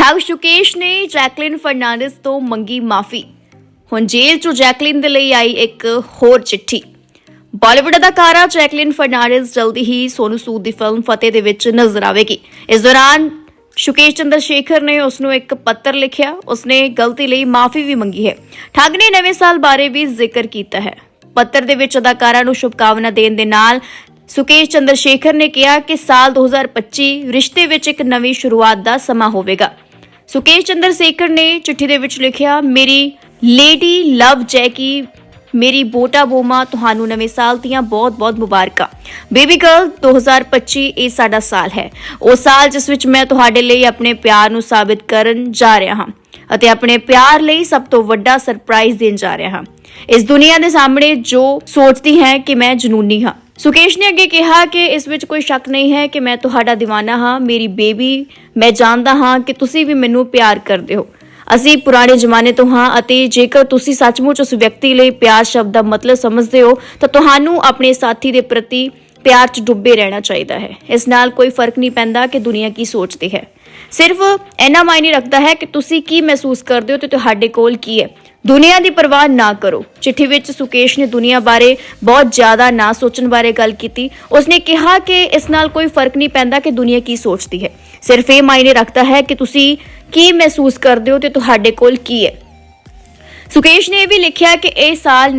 ਠੱਗ ਸ਼ੁਕੇਸ਼ ਨੇ ਜੈਕਲਿਨ ਫਰਨਾਂਡਿਸ ਤੋਂ ਮੰਗੀ ਮਾਫੀ। ਹੁਣ ਜੇਲ੍ਹ 'ਚੋਂ ਜੈਕਲਿਨ ਦੇ ਲਈ ਆਈ ਇੱਕ ਹੋਰ ਚਿੱਠੀ। ਬਾਲੀਵੁੱਡ ਅਦਾਕਾਰਾ ਜੈਕਲਿਨ ਫਰਨਾਂਡਿਸ ਜਲਦੀ ਹੀ ਸੋਨੂ ਸੂਦ ਦੀ ਫਿਲਮ ਫਤਿਹ ਦੇ ਵਿੱਚ ਨਜ਼ਰ ਆਵੇਗੀ। ਇਸ ਦੌਰਾਨ ਸ਼ੁਕੇਸ਼ ਚੰਦਰ ਸ਼ੇਖਰ ਨੇ ਉਸ ਨੂੰ ਇੱਕ ਪੱਤਰ ਲਿਖਿਆ। ਉਸਨੇ ਗਲਤੀ ਲਈ ਮਾਫੀ ਵੀ ਮੰਗੀ ਹੈ। ਠੱਗ ਨੇ ਨਵੇਂ ਸਾਲ ਬਾਰੇ ਵੀ ਜ਼ਿਕਰ ਕੀਤਾ ਹੈ। ਪੱਤਰ ਦੇ ਵਿੱਚ ਅਦਾਕਾਰਾ ਨੂੰ ਸ਼ੁਭਕਾਮਨਾ ਦੇਣ ਦੇ ਨਾਲ ਸੁਕੇਸ਼ ਚੰਦਰ ਸ਼ੇਖਰ ਨੇ ਕਿਹਾ ਕਿ ਸਾਲ 2025 ਰਿਸ਼ਤੇ ਵਿੱਚ ਇੱਕ ਨਵੀਂ ਸ਼ੁਰੂਆਤ ਦਾ ਸਮਾਂ ਹੋਵੇਗਾ। ਸੁਕੇਸ਼ ਚੰਦਰ ਸ਼ੇਖਰ ਨੇ ਚਿੱਠੀ ਦੇ ਵਿੱਚ ਲਿਖਿਆ, ਮੇਰੀ ਲੇਡੀ ਲਵ ਜੈਕੀ ਮੇਰੀ ਬੋਟਾ ਬੋਮਾ, ਤੁਹਾਨੂੰ ਨਵੇਂ ਸਾਲ ਦੀਆਂ ਬਹੁਤ-ਬਹੁਤ ਮੁਬਾਰਕਾਂ। ਬੇਬੀ ਗਰਲ 2025 ਇਹ ਸਾਡਾ ਸਾਲ ਹੈ। ਉਹ ਸਾਲ ਜਿਸ ਵਿੱਚ ਮੈਂ ਤੁਹਾਡੇ ਲਈ ਆਪਣੇ ਪਿਆਰ ਨੂੰ ਸਾਬਿਤ ਕਰਨ ਜਾ ਰਿਹਾ ਹਾਂ ਅਤੇ ਆਪਣੇ ਪਿਆਰ ਲਈ ਸਭ ਤੋਂ ਵੱਡਾ ਸਰਪ੍ਰਾਈਜ਼ ਦੇਣ ਜਾ ਰਿਹਾ ਹਾਂ। ਇਸ ਦੁਨੀਆ ਦੇ ਸਾਹਮਣੇ ਜੋ ਸੋਚਦੀ ਹੈ ਕਿ ਮੈਂ ਜਨੂਨੀ ਹਾਂ। ਸੁਕੇਸ਼ ਨੇ ਅੱਗੇ ਕਿਹਾ ਕਿ ਇਸ ਵਿੱਚ ਕੋਈ ਸ਼ੱਕ ਨਹੀਂ ਹੈ ਕਿ ਮੈਂ ਤੁਹਾਡਾ دیਵਾਨਾ ਹਾਂ, ਮੇਰੀ ਬੇਬੀ, ਮੈਂ ਜਾਣਦਾ ਹਾਂ ਕਿ ਤੁਸੀਂ ਵੀ ਮੈਨੂੰ ਪਿਆਰ ਕਰਦੇ ਹੋ। ਅਸੀਂ ਪੁਰਾਣੇ ਜ਼ਮਾਨੇ ਤੋਂ ਹਾਂ ਅਤੇ ਜੇਕਰ ਤੁਸੀਂ ਸੱਚਮੁੱਚ ਉਸ ਵਿਅਕਤੀ ਲਈ ਪਿਆਰ ਸ਼ਬਦ ਦਾ ਮਤਲਬ ਸਮਝਦੇ ਹੋ, ਤਾਂ ਤੁਹਾਨੂੰ ਆਪਣੇ ਸਾਥੀ ਦੇ ਪ੍ਰਤੀ ਪਿਆਰ 'ਚ ਡੁੱਬੇ ਰਹਿਣਾ ਚਾਹੀਦਾ ਹੈ। ਇਸ ਨਾਲ ਕੋਈ ਫ਼ਰਕ ਨਹੀਂ ਪੈਂਦਾ ਕਿ ਦੁਨੀਆ ਕੀ ਸੋਚਦੀ ਹੈ। ਸਿਰਫ ਇੰਨਾ ਮਾਇਨੇ ਰੱਖਦਾ ਹੈ ਕਿ ਤੁਸੀਂ ਕੀ ਮਹਿਸੂਸ ਕਰਦੇ ਹੋ ਤੇ ਤੁਹਾਡੇ ਕੋਲ ਕੀ ਹੈ। ਦੁਨੀਆ ਦੀ ਪਰਵਾਹ ਨਾ ਕਰੋ। ਚਿੱਠੀ ਵਿੱਚ ਸੁਕੇਸ਼ ਨੇ ਦੁਨੀਆ ਬਾਰੇ ਬਹੁਤ ਜ਼ਿਆਦਾ ਨਾ ਸੋਚਣ ਬਾਰੇ ਗੱਲ ਕੀਤੀ। ਉਸਨੇ ਕਿਹਾ ਕਿ ਇਸ ਨਾਲ ਕੋਈ ਫ਼ਰਕ ਨਹੀਂ ਪੈਂਦਾ ਕਿ ਦੁਨੀਆ ਕੀ ਸੋਚਦੀ ਹੈ। ਸਿਰਫ ਇਹ ਮਾਇਨੇ ਰੱਖਦਾ ਹੈ ਕਿ ਤੁਸੀਂ ਕੀ ਮਹਿਸੂਸ ਕਰਦੇ ਹੋ ਤੇ ਤੁਹਾਡੇ ਕੋਲ ਕੀ ਹੈ। ਸੁਕੇਸ਼ ਨੇ ਇਹ ਵੀ ਲਿਖਿਆ ਕਿ ਇਹ ਸਾਲ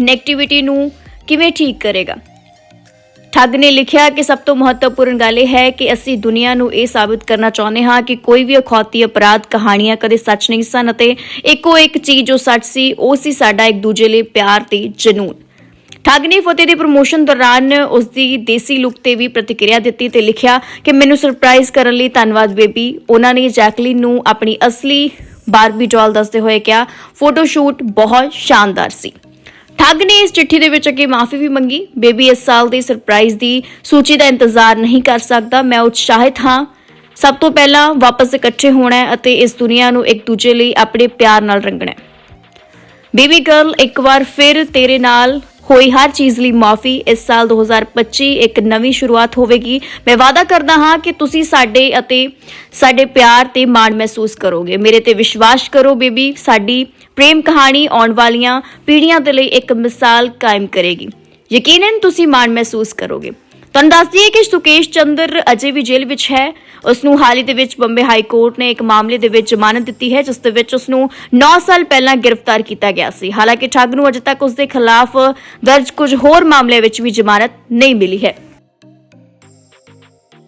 ਨੈਗੇਟਿਵਿਟੀ ਨੂੰ ਕਿਵੇਂ ਠੀਕ ਕਰੇਗਾ। ਠੱਗ ਨੇ ਲਿਖਿਆ ਕਿ ਸਭ ਤੋਂ ਮਹੱਤਵਪੂਰਨ ਗੱਲ ਇਹ ਹੈ ਕਿ ਅਸੀਂ ਦੁਨੀਆ ਨੂੰ ਇਹ ਸਾਬਿਤ ਕਰਨਾ ਚਾਹੁੰਦੇ ਹਾਂ ਕਿ ਕੋਈ ਵੀ ਅਖੌਤੀ ਅਪਰਾਧ, ਕਹਾਣੀਆਂ ਕਦੇ ਸੱਚ ਨਹੀਂ ਸਨ ਅਤੇ ਇੱਕੋ ਇੱਕ ਚੀਜ਼ ਜੋ ਸੱਚ ਸੀ, ਉਹ ਸੀ ਸਾਡਾ ਇੱਕ ਦੂਜੇ ਲਈ ਪਿਆਰ ਤੇ ਜਨੂਨ। ਠੱਗ ਨੇ ਫਤਿਹ ਦੀ ਪ੍ਰੋਮੋਸ਼ਨ ਦੌਰਾਨ ਉਸ ਦੀ ਦੇਸੀ ਲੁੱਕ ਤੇ ਵੀ ਪ੍ਰਤੀਕਿਰਿਆ ਦਿੱਤੀ ਤੇ ਲਿਖਿਆ ਕਿ ਮੈਨੂੰ ਸਰਪ੍ਰਾਈਜ਼ ਕਰਨ ਲਈ ਧੰਨਵਾਦ, ਬੇਬੀ। ਉਹਨਾਂ ਨੇ ਜੈਕਲਿਨ ਨੂੰ ਆਪਣੀ ਅਸਲੀ ਬਾਰਬੀ ਡਾਲ ਦੱਸਦੇ ਹੋਏ ਕਿਹਾ, ਫੋਟੋ ਸ਼ੂਟ ਬਹੁਤ ਸ਼ਾਨਦਾਰ ਸੀ। ਠੱਗ ਨੇ ਇਸ ਚਿੱਠੀ ਦੇ ਵਿੱਚ ਅੱਗੇ ਮਾਫੀ ਵੀ ਮੰਗੀ। ਬੇਬੀ ਇਸ ਸਾਲ ਦੀ ਸਰਪ੍ਰਾਈਜ਼ ਦੀ ਸੂਚੀ ਦਾ ਇੰਤਜ਼ਾਰ ਨਹੀਂ ਕਰ ਸਕਦਾ। ਮੈਂ ਉਤਸ਼ਾਹਿਤ ਹਾਂ। ਸਭ ਤੋਂ ਪਹਿਲਾਂ ਵਾਪਸ ਇਕੱਠੇ ਹੋਣਾ ਹੈ ਅਤੇ ਇਸ ਦੁਨੀਆ ਨੂੰ ਇੱਕ ਦੂਜੇ ਲਈ ਆਪਣੇ ਪਿਆਰ ਨਾਲ ਰੰਗਣਾ ਹੈ। ਬੇਬੀ ਗਰਲ, ਇੱਕ ਵਾਰ ਫਿਰ ਤੇਰੇ ਨਾਲ ਹੋਈ ਹਰ ਚੀਜ਼ ਲਈ ਮਾਫੀ। ਇਸ ਸਾਲ 2025 ਇੱਕ ਨਵੀਂ ਸ਼ੁਰੂਆਤ ਹੋਵੇਗੀ। ਮੈਂ ਵਾਅਦਾ ਕਰਦਾ ਹਾਂ ਕਿ ਤੁਸੀਂ ਸਾਡੇ ਅਤੇ ਸਾਡੇ ਪਿਆਰ ਤੇ ਮਾਣ ਮਹਿਸੂਸ ਕਰੋਗੇ। ਮੇਰੇ ਤੇ ਵਿਸ਼ਵਾਸ ਕਰੋ ਬੇਬੀ। ਸਾਡੀ ਪ੍ਰੇਮ ਕਹਾਣੀ ਆਉਣ ਵਾਲੀਆਂ ਪੀੜ੍ਹੀਆਂ ਦੇ ਲਈ ਇੱਕ ਮਿਸਾਲ ਕਾਇਮ ਕਰੇਗੀ। ਯਕੀਨਨ ਤੁਸੀਂ ਮਾਣ ਮਹਿਸੂਸ ਕਰੋਗੇ। ਤੁਹਾਨੂੰ ਦੱਸ ਦਈਏ ਕਿ ਸੁਕੇਸ਼ ਚੰਦਰ ਅਜੇ ਵੀ ਜੇਲ੍ਹ ਵਿੱਚ ਹੈ। ਉਸ ਨੂੰ ਹਾਲ ਹੀ ਦੇ ਵਿੱਚ ਬੰਬੇ ਹਾਈ ਕੋਰਟ ਨੇ ਇੱਕ ਮਾਮਲੇ ਦੇ ਵਿੱਚ ਜ਼ਮਾਨਤ ਦਿੱਤੀ ਹੈ, ਜਿਸ ਦੇ ਵਿੱਚ ਉਸ ਨੂੰ 9 ਸਾਲ ਪਹਿਲਾਂ ਗ੍ਰਿਫਤਾਰ ਕੀਤਾ ਗਿਆ ਸੀ। ਹਾਲਾਂਕਿ ਠੱਗ ਨੂੰ ਅਜੇ ਤੱਕ ਉਸ ਦੇ ਖਿਲਾਫ ਦਰਜ ਕੁਝ ਹੋਰ ਮਾਮਲਿਆਂ ਵਿੱਚ ਵੀ ਜ਼ਮਾਨਤ ਨਹੀਂ ਮਿਲੀ ਹੈ।